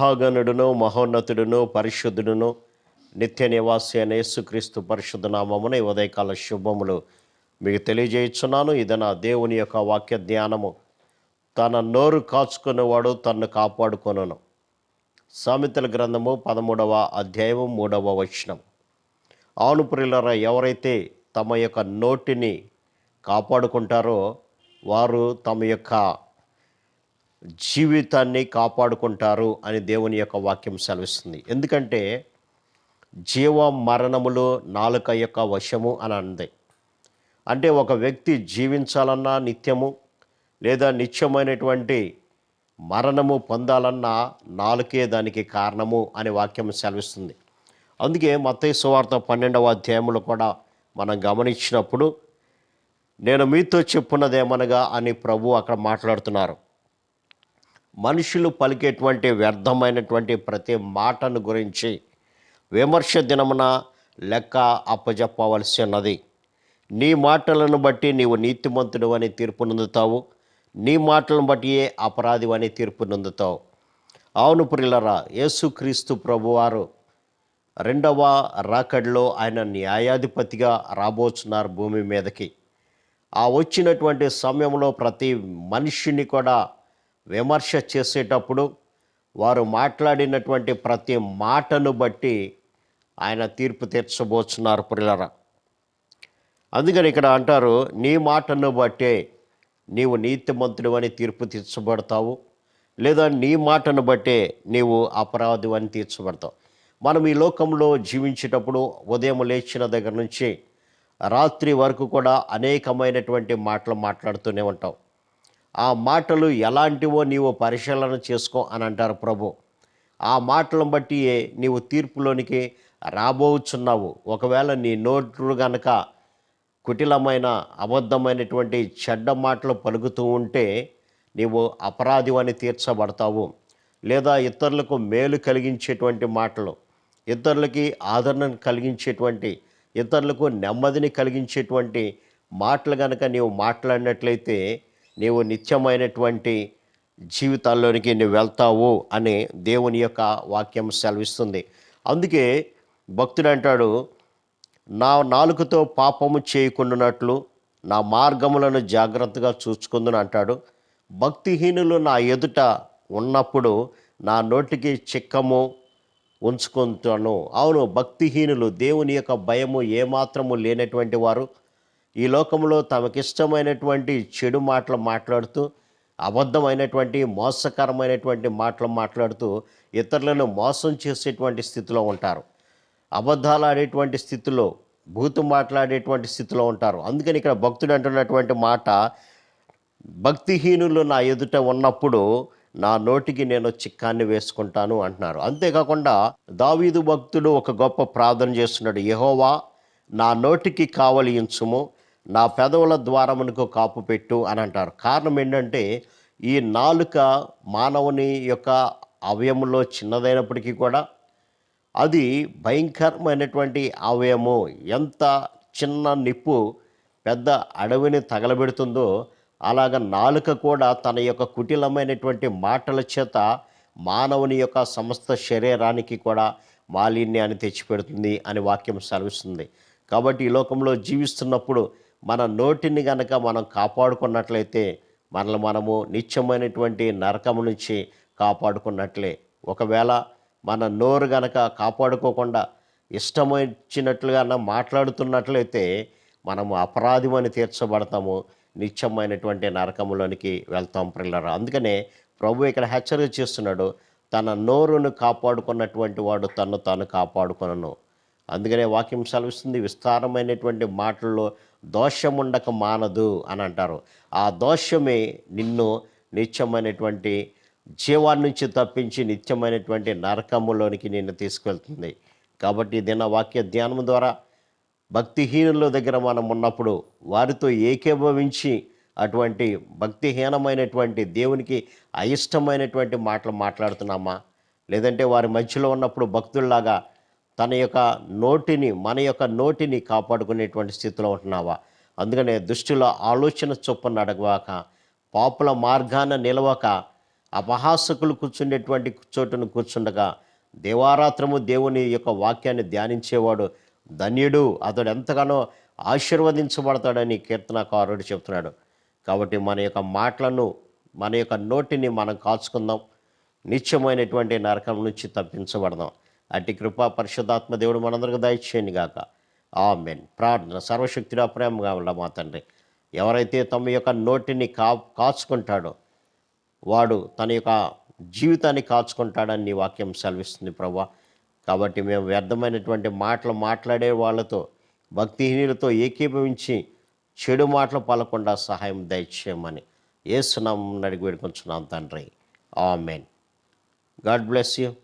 మహాగణుడును మహోన్నతుడును పరిశుద్ధుడును నిత్య నివాసి అయిన యేసుక్రీస్తు పరిశుద్ధ నామమున ఈ ఉదయకాల శుభములు మీకు తెలియజేయుచున్నాను. ఇది నా దేవుని యొక్క వాక్య ధ్యానము. తన నోరు కాచుకునేవాడు తన్ను కాపాడుకొనును. సామెతల గ్రంథము పదమూడవ అధ్యాయము మూడవ వచనం అవును ప్రియులరా ఎవరైతే తమ యొక్క నోటిని కాపాడుకుంటారో వారు తమ యొక్క జీవితాన్ని కాపాడుకుంటారు అని దేవుని యొక్క వాక్యం సెలవిస్తుంది. ఎందుకంటే జీవ మరణములు నాలుక యొక్క వశము అని అంది. అంటే ఒక వ్యక్తి జీవించాలన్నా నిత్యము లేదా నిత్యమైనటువంటి మరణము పొందాలన్నా నాలుకే దానికి కారణము అని వాక్యం సెలవిస్తుంది. అందుకే మత్తయి సువార్త పన్నెండవ అధ్యాయంలో కూడా మనం గమనించినప్పుడు నేను మీతో చెప్పున్నదేమనగా అని ప్రభు అక్కడ మాట్లాడుతున్నారు. మనుషులు పలికేటువంటి వ్యర్థమైనటువంటి ప్రతి మాటను గురించి విమర్శ దినమున లెక్క అప్పజెప్పవలసి ఉన్నది నీ మాటలను బట్టి నీవు నీతిమంతుడు అని తీర్పు నొందుతావు. నీ మాటలను బట్టి అపరాధి అని తీర్పు నొందుతావు. అవును ప్రిల్లరా యేసుక్రీస్తు ప్రభువారు రెండవ రాకడ్లో ఆయన న్యాయాధిపతిగా రాబోతున్నారు భూమి మీదకి. ఆ వచ్చినటువంటి సమయంలో ప్రతి మనిషిని కూడా విమర్శ చేసేటప్పుడు వారు మాట్లాడినటువంటి ప్రతి మాటను బట్టి ఆయన తీర్పు తీర్చబోచున్నారు ప్రియులరా అందుకని ఇక్కడ అంటారు నీ మాటను బట్టే నీవు నీతిమంతుడు అని తీర్పు తీర్చబడతావు లేదా నీ మాటను బట్టే నీవు అపరాధి అని తీర్చబడతావు. మనం ఈ లోకంలో జీవించేటప్పుడు ఉదయం లేచిన దగ్గర నుంచి రాత్రి వరకు కూడా అనేకమైనటువంటి మాటలు మాట్లాడుతూనే ఉంటాం. ఆ మాటలు ఎలాంటివో నీవు పరిశీలన చేసుకో అని అంటారు ప్రభు. ఆ మాటలను బట్టి నీవు తీర్పులోనికి రాబోచున్నావు. ఒకవేళ నీ నోట్లు గనక కుటిలమైన అబద్ధమైనటువంటి చెడ్డ మాటలు పలుకుతూ ఉంటే నీవు అపరాధి అని తీర్చబడతావు. లేదా ఇతరులకు మేలు కలిగించేటువంటి మాటలు ఇతరులకి ఆదరణను కలిగించేటువంటి ఇతరులకు నెమ్మదిని కలిగించేటువంటి మాటలు కనుక నీవు మాట్లాడినట్లయితే నీవు నిత్యమైనటువంటి జీవితాల్లోనికి నువ్వు వెళ్తావు అని దేవుని యొక్క వాక్యం సెలవిస్తుంది. అందుకే భక్తుడు అంటాడు నా నాలుకతో పాపము చేయకుండానట్లు నా మార్గములను జాగ్రత్తగా చూసుకుందని అంటాడు. భక్తిహీనులు నా ఎదుట ఉన్నప్పుడు నా నోటికి చిక్కము ఉంచుకుంటాను. అవును భక్తిహీనులు దేవుని యొక్క భయము ఏమాత్రము లేనటువంటి వారు ఈ లోకంలో తమకిష్టమైనటువంటి చెడు మాటలు మాట్లాడుతూ అబద్ధమైనటువంటి మోసకరమైనటువంటి మాటలు మాట్లాడుతూ ఇతరులను మోసం చేసేటువంటి స్థితిలో ఉంటారు. అబద్ధాలు ఆడేటువంటి స్థితిలో భూతు మాట్లాడేటువంటి స్థితిలో ఉంటారు. అందుకని ఇక్కడ భక్తుడు అంటున్నటువంటి మాట భక్తిహీనులు నా ఎదుట ఉన్నప్పుడు నా నోటికి నేను చిక్కాన్ని వేసుకుంటాను అంటున్నారు. అంతేకాకుండా దావీదు భక్తుడు ఒక గొప్ప ప్రార్థన చేస్తున్నాడు యహోవా నా నోటికి కావలించుము నా పెదవుల ద్వారమునకు కాపు పెట్టు అని అంటారు. కారణం ఏంటంటే ఈ నాలుక మానవుని యొక్క అవయములో చిన్నదైనప్పటికీ కూడా అది భయంకరమైనటువంటి అవయము. ఎంత చిన్న నిప్పు పెద్ద అడవిని తగలబెడుతుందో అలాగ నాలుక కూడా తన యొక్క కుటిలమైనటువంటి మాటల చేత మానవుని యొక్క సమస్త శరీరానికి కూడా మాలిన్యాన్ని తెచ్చిపెడుతుంది అని వాక్యం సెలవిస్తుంది. కాబట్టి ఈ లోకంలో జీవిస్తున్నప్పుడు మన నోటిని గనక మనం కాపాడుకున్నట్లయితే మనల్ని మనము నిత్యమైనటువంటి నరకము నుంచి కాపాడుకున్నట్లే. ఒకవేళ మన నోరు గనక కాపాడుకోకుండా ఇష్టమొచ్చినట్లుగా మాట్లాడుతున్నట్లయితే మనము అపరాధమని తీర్చబడతాము. నిత్యమైనటువంటి నరకములోనికి వెళ్తాం పిల్లరా అందుకనే ప్రభు ఇక్కడ హెచ్చరిక చేస్తున్నాడు తన నోరును కాపాడుకున్నటువంటి వాడు తను తాను కాపాడుకొనను. అందుకనే వాక్యం సెలవిస్తుంది విస్తారమైనటువంటి మాటల్లో దోషం ఉండక మానదు అని అంటారు ఆ దోషమే నిన్ను నిత్యమైనటువంటి జీవాన్ని నుంచి తప్పించి నిత్యమైనటువంటి నరకములోనికి నిన్ను తీసుకెళ్తుంది. కాబట్టి దిన వాక్య ధ్యానం ద్వారా భక్తిహీనుల దగ్గర మనం ఉన్నప్పుడు వారితో ఏకీభవించి అటువంటి భక్తిహీనమైనటువంటి దేవునికి అయిష్టమైనటువంటి మాటలు మాట్లాడుతున్నామా? లేదంటే వారి మధ్యలో ఉన్నప్పుడు భక్తుల్లాగా తన యొక్క నోటిని మన యొక్క నోటిని కాపాడుకునేటువంటి స్థితిలో ఉంటున్నావా? అందుకనే దుష్టుల ఆలోచన చొప్పున అడగవాక పాపుల మార్గాన నిలవక అపహాసకులు కూర్చుండేటువంటి చోటును కూర్చుండగా దేవారాత్రము దేవుని యొక్క వాక్యాన్ని ధ్యానించేవాడు ధన్యుడు. అతడు ఎంతగానో ఆశీర్వదించబడతాడని కీర్తనకారుడు చెప్తున్నాడు. కాబట్టి మన యొక్క మాటలను మన యొక్క నోటిని మనం కాచుకుందాం. నిత్యమైనటువంటి నరకం నుంచి తప్పించబడదాం. అట్టి కృపా పరిశుద్ధాత్మ దేవుడు మనందరికి దయచేయండి గాక. ఆమెన్. ప్రార్థన సర్వశక్తిలో ప్రేమగా ఉండ మా తండ్రి. ఎవరైతే తమ యొక్క నోటిని కా కాచుకుంటాడో వాడు తన యొక్క జీవితాన్ని కాచుకుంటాడని నీ వాక్యం సెలవిస్తుంది ప్రభా. కాబట్టి మేము వ్యర్థమైనటువంటి మాటలు మాట్లాడే వాళ్ళతో భక్తిహీనులతో ఏకీభవించి చెడు మాటలు పలకుండా సహాయం దయచేయమని ఏసునామం అడిగి తండ్రి. ఆమెన్. God bless you.